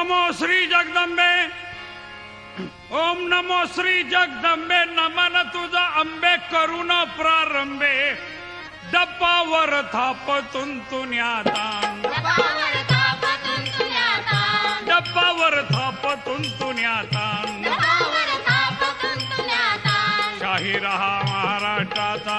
नमो श्री जगदंबे. ओम नमो श्री जगदंबे. नमन तुझा अंबे करुण प्रारंभे. डप्पावर थापतून थापतून तुल्यातान डप्पावर थापतून थापतून तुल्यातान शाही रहा महाराष्ट्राचा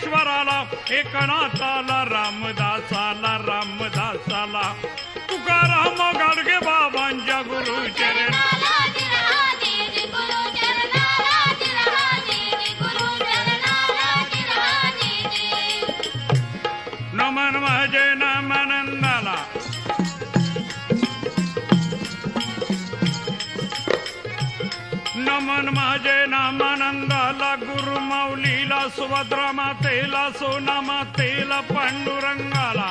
ज्ञानेश्वराला एकनाथाला रामदासाला रामदासाला. तुकाराम गाडगे बाबांच्या गुरुचरण गुरु नमन माझे नमनंदाला. मन माझे नामानंदाला गुरु माऊलीला सुभद्रा मातेला सोना मातेला पांडुरंगाला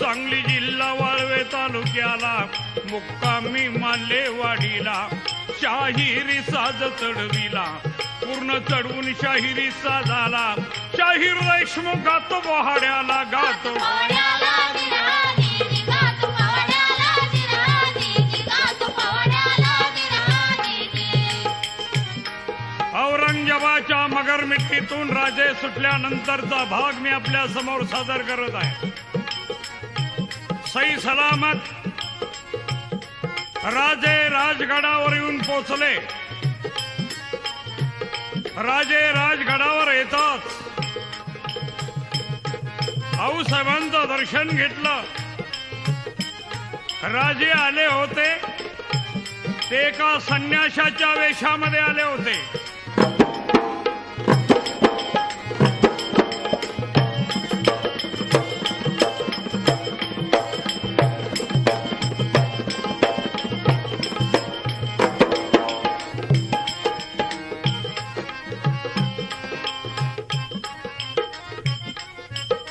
सांगली जिल्हा वाळवे तालुक्याला मुक्कामी मालेवाडीला शाहिरी साज चढविला पूर्ण चढवून शाहिरी साजाला शाहीर देशमुख गातो बोहाड्याला गातो मिट्टीतून राजे सुटल्यानंतरचा भाग मी आपल्यासमोर सादर करत आहे. सई सलामत राजे राजगडावर येऊन पोचले. राजे राजगडावर येताच आऊसाहेबांचं दर्शन घेतलं. राजे आले होते. ते एका संन्याशाच्या वेशामध्ये आले होते.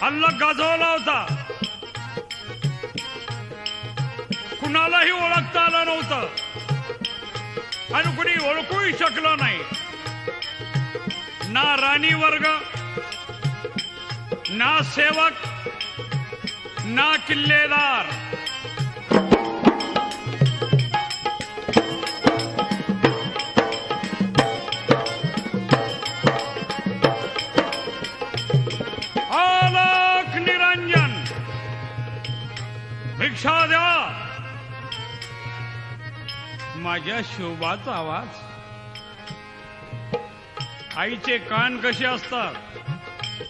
हल्ला गाजवला होता. कुणालाही ओळखता आलं नव्हतं. आणि कुणी ओळखूही शकलं नाही. ना राणी वर्ग ना सेवक ना किल्लेदार. माझ्या शोभाचा आवाज. आईचे कान कसे असतात?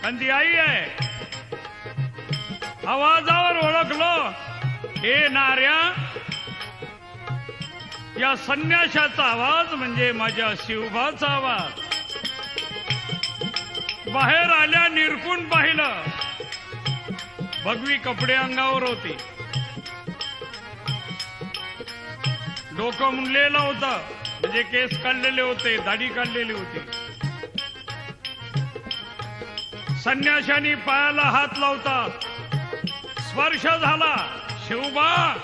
आणि ती आई आहे. आवाजावर ओळखलो. हे नार्या या संन्याशाचा आवाज म्हणजे माझ्या शिवभाचा आवाज. बाहेर आल्या निरकून पाहिलं. भगवी कपडे अंगावर होते. डोकं मुंडलेलं होतं. म्हणजे केस काढलेले होते दाढी काढलेली होती. संन्याशानी पायाला हात लावतात स्पर्श झाला. शिवबा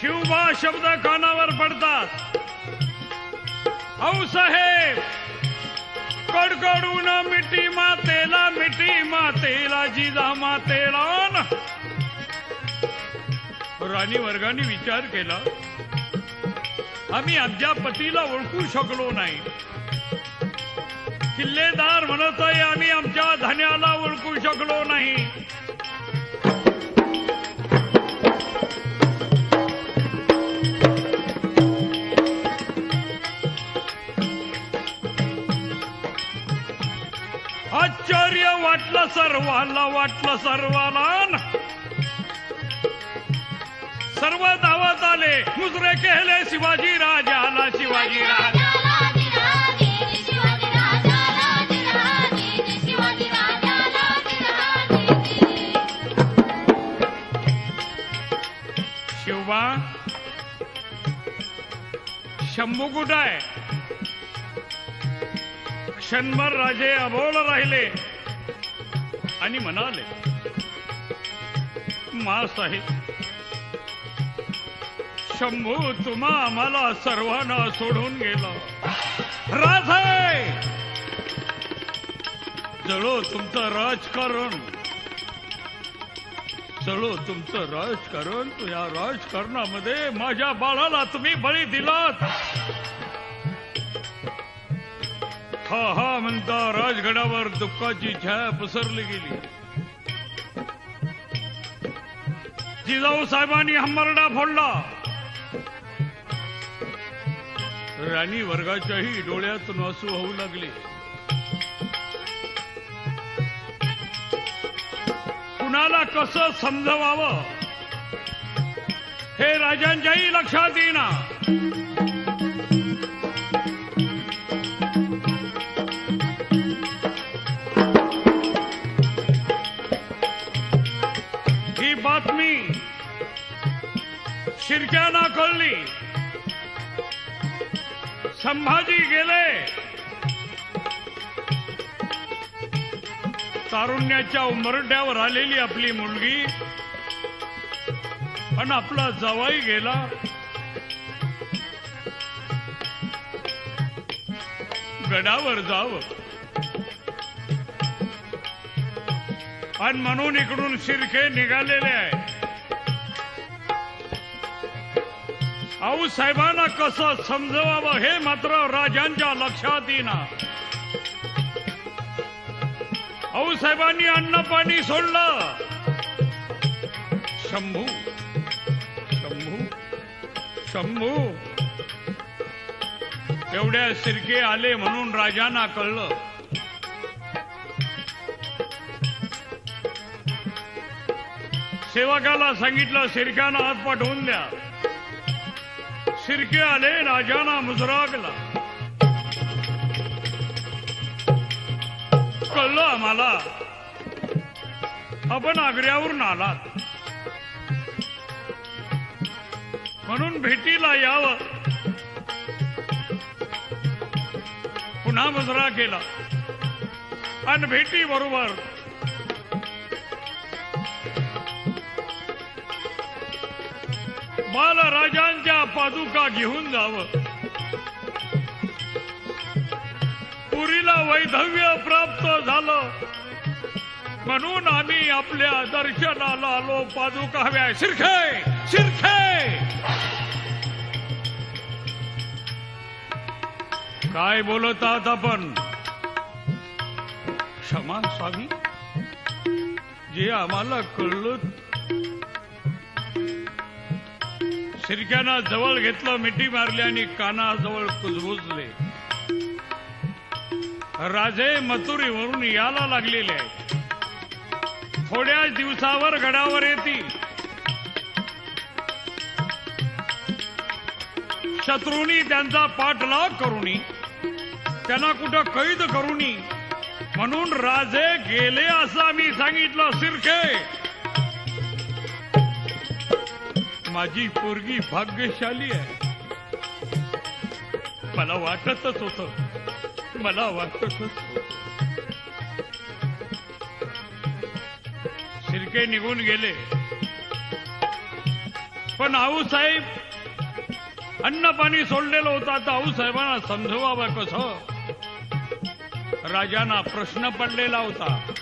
शिवबा शब्द कानावर पडतात. औ साहेब! कडकडून मिठी मातेला मिठी मातेला जिजा मातेला. राणी वर्गाने विचार केला आम्ही आमच्या पतीला ओळखू शकलो नाही. किल्लेदार म्हणत आहे आम्ही आमच्या धन्याला ओळखू शकलो नाही. वाटलं सर्वाला वाटलं सर्वाला सर्व धावत आले. मुजरे केले शिवाजी राजाला शिवाजी राजा. शिवबा शंभू कुठं आहे? क्षणभर राजे अबोल राहिले. आणि म्हणाले मा साहेब शंभू तुम्हा आम्हाला सर्वांना सोडून गेला. राजे! जळो तुमचं राजकारण. चलो तुमचं राजकारण या राजकारणामध्ये माझ्या बाळाला तुम्ही बळी दिलात. हा हा म्हणता राजगडावर दुःखाची छाया पसरली गेली. जिजाऊ साहेबांनी हंबरडा फोडला. राणी वर्गाच्याही डोळ्यात नासू होऊ लागले. कुणाला कसं समजवावं? हे राजांच्याही लक्षात येईना. बातमी. शिरक्याना कळली. संभाजी गेले. तारुण्याच्या उमरड्यावर आलेली आपली मुलगी. आणि आपला जवाई गेला. गडावर जावं. आणि म्हणून इकडून शिरके निघालेले आहे. आऊ साहेबांना कसं समजवावं हे मात्र राजांच्या लक्षात येईना. आऊ साहेबांनी अन्न पाणी सोडलं. शंभू शंभू शंभू. एवढ्या सिरके आले म्हणून राजांना कळलं. सेवकाला सांगितलं सिरक्यानं हात पाठवून द्या. सिरके आले राजाना मुजरागला. कळलं आम्हाला? आपण आग्र्यावरून आलात. म्हणून भेटीला यावं. पुन्हा मुजरा केला. आणि भेटी बरोबर बालराजांच्या पादुका घेऊन जावं. पुरीला वैधव्य प्राप्त झालं. म्हणून आम्ही आपल्या दर्शनाला आलो. पादुका हव्या शिरखे! शिरखे! काय बोलत आहात आपण? क्षमा स्वामी. जे आम्हाला कळलं शिरक्यानं जवळ घेतलं मिठी मारली आणि कानाजवळ कुजबुजले. राजे मथुरीवरून याला लागलेले आहेत. थोड्याच दिवसावर गडावर येतील. शत्रूंनी त्यांचा पाठलाग करुनी त्यांना कुठं कैद करुनी म्हणून राजे गेले असं आम्ही सांगितलं सिरखे! माझी पोरगी भाग्यशाली आहे. मला वाटतच होत. मला वाटतच होत. शिरके निघून गेले. पण आऊ साहेब अन्न पाणी सोडलेलं होतं. आता आऊ साहेबांना समजवावं कसं? राजांना प्रश्न पडलेला होता.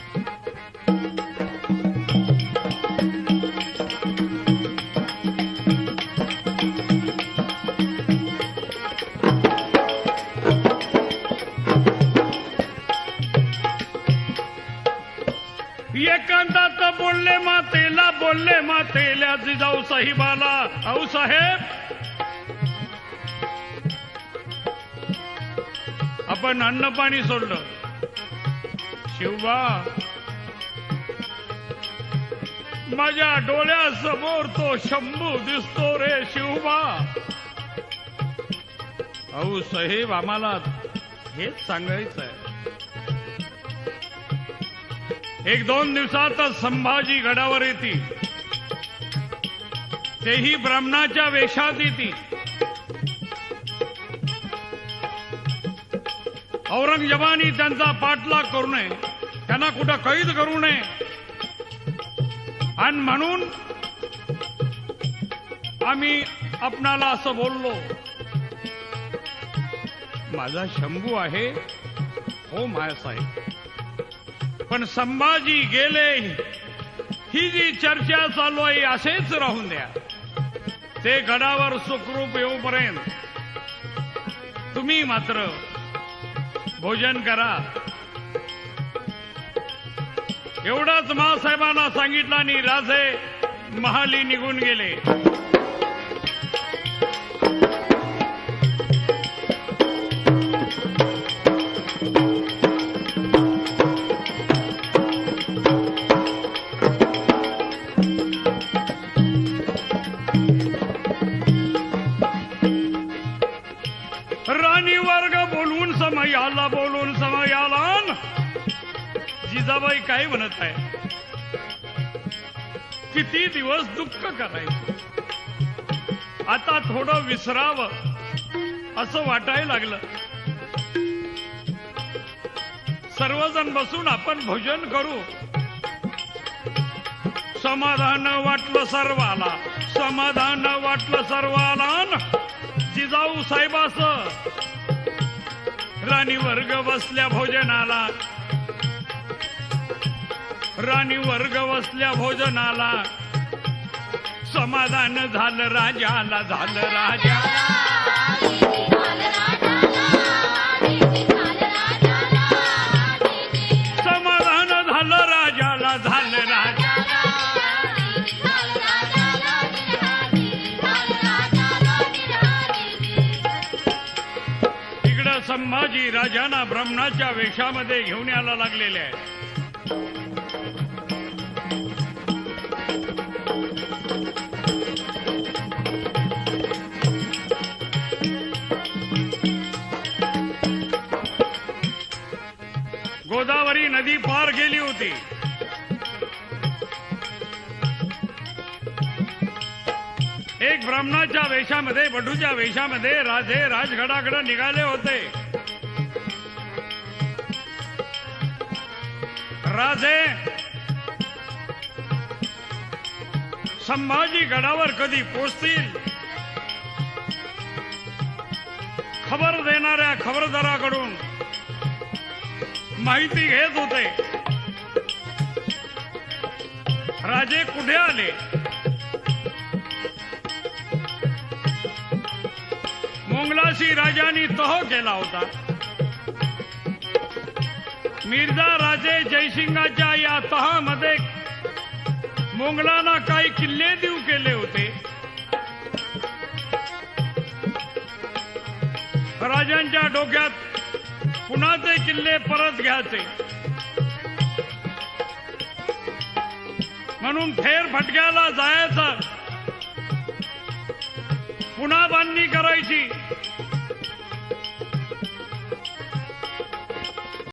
बोलले मातेला बोलले मातेल्या जिजाऊ साहेबाला. आऊ साहेब. आपण अन्न पाणी सोडलं. शिवबा. माझ्या डोळ्यासमोर तो शंभू दिसतो रे शिवबा. अहो साहेब आम्हाला हेच सांगायचं आहे एक दोन दिवसातच संभाजी गडावर येतील तेही ब्राह्मणाच्या वेशात येतील औरंगजेबानी त्यांचा पाठलाग करू नये. त्यांना कुठं कैद करू नये. आणि म्हणून आम्ही आपणाला असं बोललो माझा शंभू आहे. हो मायासाहेब. पण संभाजी गेले ही जी चर्चा चालू आहे असेच राहून द्या. ते गडावर सुखरूप येऊपर्यंत तुम्ही मात्र भोजन करा. एवढंच मासाहेबांना सांगितलं आणि राजे महाली निघून गेले. दिवस दुःख करायचं. आता थोडं विसरावं असं वाटायला लागलं. सर्वजण बसून आपण भोजन करू. समाधान वाटलं सर्वाला समाधान वाटलं सर्वाला. जिजाऊ साहेबास राणी वर्ग बसल्या भोजनाला. राणी वर्ग बसल्या भोजनाला. समाधान झालं राजाला झालं राजा. समाधान झालं राजाला झालं राजा. इकडं संभाजी राजांना ब्रह्मणाच्या वेशामध्ये घेऊन यायला लागलेले आहे होती. एक ब्राह्मणाच्या वेशामध्ये बटूच्या वेशामध्ये राजे राजगडाकडे निघाले होते. राजे संभाजी गडावर कधी पोचतील? खबर देणाऱ्या खबरदाराकडून माहिती घेत होते. राजे कुठे आले? मोंगलाशी राजांनी तह केला होता. मिर्झा राजे जयसिंगाच्या या तहामध्ये मोंगलांना काही किल्ले देऊ केले होते. राजांच्या डोक्यात पुन्हा ते किल्ले परत घ्यायचे. म्हणून फेर फटक्याला जायचं. पुन्हा बांधणी करायची.